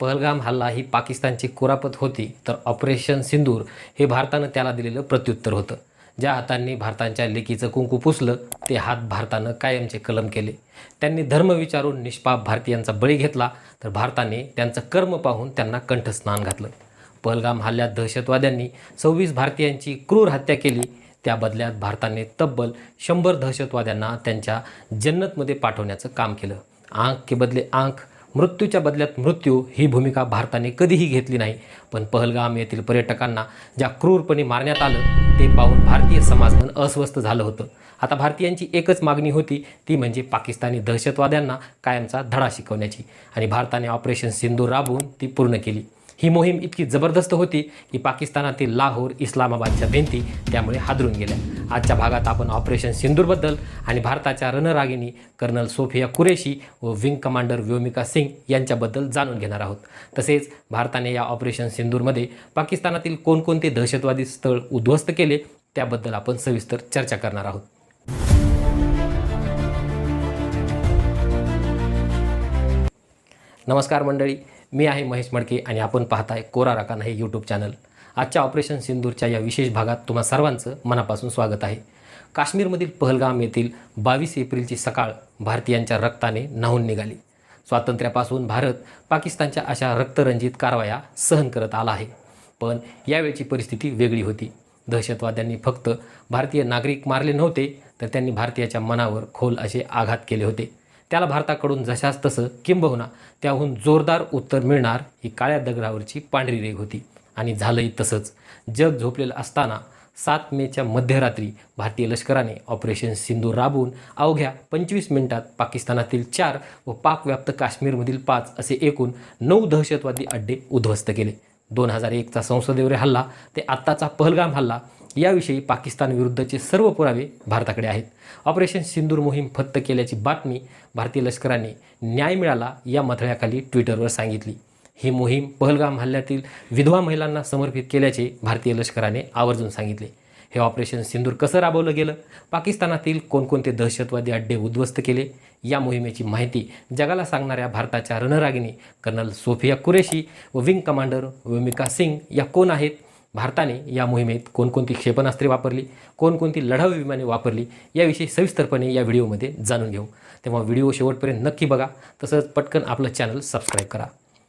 पहलगाम हल्ला ही पाकिस्तानची कुरापत होती तर ऑपरेशन सिंदूर हे भारतानं त्याला दिलेलं प्रत्युत्तर होतं. ज्या हातांनी भारताच्या लेकीचं कुंकू पुसलं ते हात भारतानं कायमचे कलम केले. त्यांनी धर्म विचारून निष्पाप भारतीयांचा बळी घेतला तर भारताने त्यांचं कर्म पाहून त्यांना कंठस्नान घातलं. पहलगाम हल्ल्यात दहशतवाद्यांनी सव्वीस भारतीयांची क्रूर हत्या केली. त्या बदल्यात भारताने तब्बल शंभर दहशतवाद्यांना त्यांच्या जन्नतमध्ये पाठवण्याचं काम केलं. आंख के बदले आंख मृत्यूच्या बदल्यात मृत्यू ही भूमिका भारताने कधीही घेतली नाही. पण पहलगाम येथील पर्यटकांना ज्या क्रूरपणे मारण्यात आलं ते पाहून भारतीय समाज पण अस्वस्थ झालं होतं. आता भारतीयांची एकच मागणी होती ती म्हणजे पाकिस्तानी दहशतवाद्यांना कायमचा धडा शिकवण्याची. आणि भारताने ऑपरेशन सिंधू राबवून ती पूर्ण केली. ही मोहीम इतकी जबरदस्त होती की पाकिस्तानातील लाहोर इस्लामाबादच्या भिंती त्यामुळे हादरून गेल्या. आजच्या भागात आपण ऑपरेशन सिंदूरबद्दल आणि भारताच्या रणरागिणी कर्नल सोफिया कुरेशी व विंग कमांडर व्योमिका सिंग यांच्याबद्दल जाणून घेणार आहोत. तसेच भारताने या ऑपरेशन सिंदूरमध्ये पाकिस्तानातील कोणकोणते दहशतवादी स्थळ उद्ध्वस्त केले त्याबद्दल आपण सविस्तर चर्चा करणार आहोत. नमस्कार मंडळी मी आहे महेश मडके आणि आपण पाहताय कोरा राकाना हे यूट्यूब चॅनल. आजच्या ऑपरेशन सिंदूरच्या या विशेष भागात तुम्हा सर्वांचं मनापासून स्वागत आहे. काश्मीरमधील पहलगाम येथील बावीस एप्रिलची सकाळ भारतीयांच्या रक्ताने न्हावून निघाली. स्वातंत्र्यापासून भारत पाकिस्तानच्या अशा रक्तरंजित कारवाया सहन करत आला आहे. पण यावेळची परिस्थिती वेगळी होती. दहशतवाद्यांनी फक्त भारतीय नागरिक मारले नव्हते तर त्यांनी भारतीयाच्या मनावर खोल असे आघात केले होते. त्याला भारताकडून जशास तसं किंबहुना त्याहून जोरदार उत्तर मिळणार ही काळ्या दगडावरची पांढरी रेग होती. आणि झालंही तसंच. जग झोपलेलं असताना सात मेच्या मध्यरात्री भारतीय लष्कराने ऑपरेशन सिंधू राबवून अवघ्या पंचवीस मिनिटात पाकिस्तानातील चार व पाकव्याप्त काश्मीरमधील पाच असे एकूण नऊ दहशतवादी अड्डे उद्ध्वस्त केले. दोन हजार एकचा संसदेवर हल्ला ते आत्ताचा पहलगाम हल्ला याविषयी पाकिस्तानविरुद्धचे सर्व पुरावे भारताकडे आहेत. ऑपरेशन सिंदूर मोहीम फत्त केल्याची बातमी भारतीय लष्कराने न्याय मिळाला या मथळ्याखाली ट्विटरवर सांगितली. ही मोहीम पहलगाम हल्ल्यातील विधवा महिलांना समर्पित केल्याचे भारतीय लष्कराने आवर्जून सांगितले. हे ऑपरेशन सिंदूर कसं राबवलं गेलं? पाकिस्तानातील कोणकोणते दहशतवादी अड्डे उद्ध्वस्त केले? या मोहिमेची माहिती जगाला सांगणाऱ्या भारताच्या रणरागिणी कर्नल सोफिया कुरेशी व विंग कमांडर भूमिका सिंग या कोण आहेत? भारताने या मोहिमेत कोणकोणती क्षेपणास्त्रे वापरली? कोणकोणती लढाऊ विमाने वापरली? याविषयी सविस्तरपणे या व्हिडिओमध्ये जाणून घेऊ. तेव्हा व्हिडिओ शेवटपर्यंत नक्की बघा. तसंच पटकन आपलं चॅनल सबस्क्राईब करा.